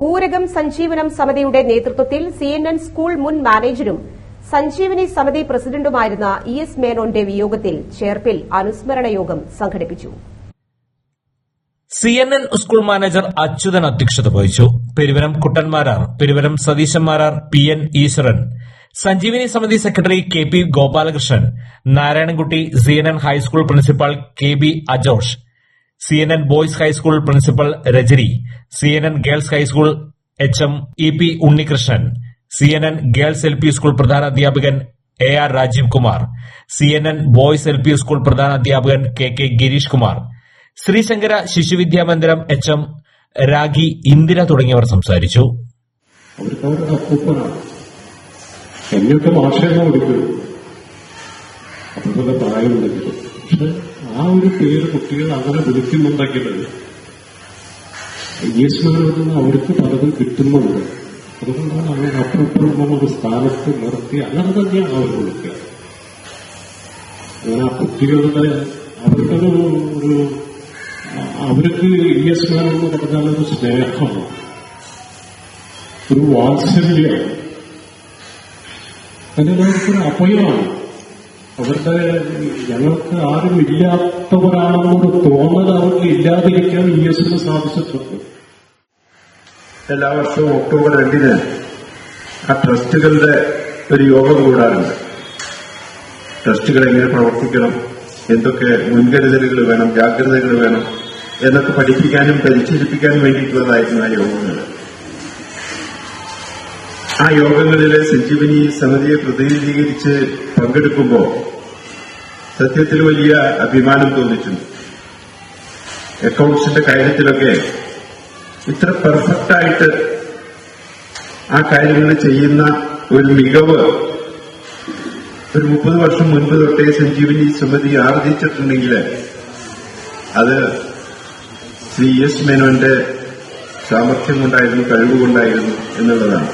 ഊരകം സഞ്ജീവനം സമിതിയുടെ നേതൃത്വത്തിൽ C N N school മുൻ മാനേജരും സഞ്ജീവനി സമിതി പ്രസിഡന്റുമായിരുന്ന ഇ എസ് മേനോന്റെ വിയോഗത്തിൽ ചേർപ്പിൽ അനുസ്മരണ യോഗം സംഘടിപ്പിച്ചു. C N N school manager Achuthan അധ്യക്ഷത വഹിച്ചു. പെരുവരം കുട്ടന്മാരാർ പെരുവരം സതീശന്മാരാർ പി എൻ ഈശ്വരൻ സഞ്ജീവനി സമിതി secretary K P Gopalakrishnan Narayanankutty C N N high school principal K B Ajosh C N N boys high school principal Rajani C N N girls high school H M E P Unnikrishnan C N N girls L P school പ്രധാന അധ്യാപകൻ A R Rajeev Kumar C N N boys L P school പ്രധാന അധ്യാപകൻ K K Girish Kumar Sreesankara Sishuvidya Mandiram H M ragi Indira തുടങ്ങിയവർ സംസാരിച്ചു. എന്നെയൊക്കെ ഭാഷയെന്ന് പക്ഷെ ആ ഒരു പേര് കുട്ടികൾ അവരെ വിളിക്കുന്നുണ്ടെങ്കിൽ യേശുവിൽ നിന്ന് അവർക്ക് പലതും കിട്ടുന്നുണ്ട്. അതുകൊണ്ടാണ് അവരെ അപ്പുറപ്പുറമുള്ള ഒരു സ്ഥാനത്ത് നിർത്തി അങ്ങനെ തന്നെയാണ് അവർ വിളിക്കുക. അങ്ങനെ ആ കുട്ടികളുടെ അവർക്കൊരു ഒരു അവർക്ക് എന്ന് പറഞ്ഞാൽ ഒരു സ്നേഹമാണ് ഒരു വാത്സല്യമാണ് അതിനവർക്കൊരു അഭയമാണ്. അവരുടെ ഞങ്ങൾക്ക് ആരും ഇല്ലാത്തവരാണെന്നൊരു തോന്നൽ അവർക്ക് ഇല്ലാതിരിക്കാൻ ഇ എസിന് സാധിച്ചിട്ടുണ്ട്. എല്ലാ വർഷവും ഒക്ടോബർ രണ്ടിന് ആ ട്രസ്റ്റുകളുടെ ഒരു യോഗം കൂടാറുണ്ട്. ട്രസ്റ്റുകൾ എങ്ങനെ പ്രവർത്തിക്കണം? എന്തൊക്കെ മുൻകരുതലുകൾ വേണം? ജാഗ്രതകൾ വേണം? എന്നൊക്കെ പഠിപ്പിക്കാനും പരിശീലിപ്പിക്കാനും വേണ്ടിയിട്ടുള്ളതായിരുന്നു ആ യോഗങ്ങൾ. ആ യോഗങ്ങളിലെ സഞ്ജീവനി സമിതിയെ പ്രതിനിധീകരിച്ച് പങ്കെടുക്കുമ്പോൾ സത്യത്തിൽ വലിയ അഭിമാനം തോന്നിയിട്ടുണ്ട് അക്കൗണ്ട്സിന്റെ കാര്യത്തിലൊക്കെ ഇത്ര പെർഫെക്റ്റായിട്ട് ആ കാര്യങ്ങൾ ചെയ്യുന്ന ഒരു മികവ് ഒരു മുപ്പത് വർഷം മുൻപ് തൊട്ടേ സഞ്ജീവനി സമിതി ആർജിച്ചിട്ടുണ്ടെങ്കിൽ അത് ശ്രീ എസ് മേനോന്റെ സാമർഥ്യം കൊണ്ടായിരുന്നു കഴിവുകൊണ്ടായിരുന്നു എന്നുള്ളതാണ്.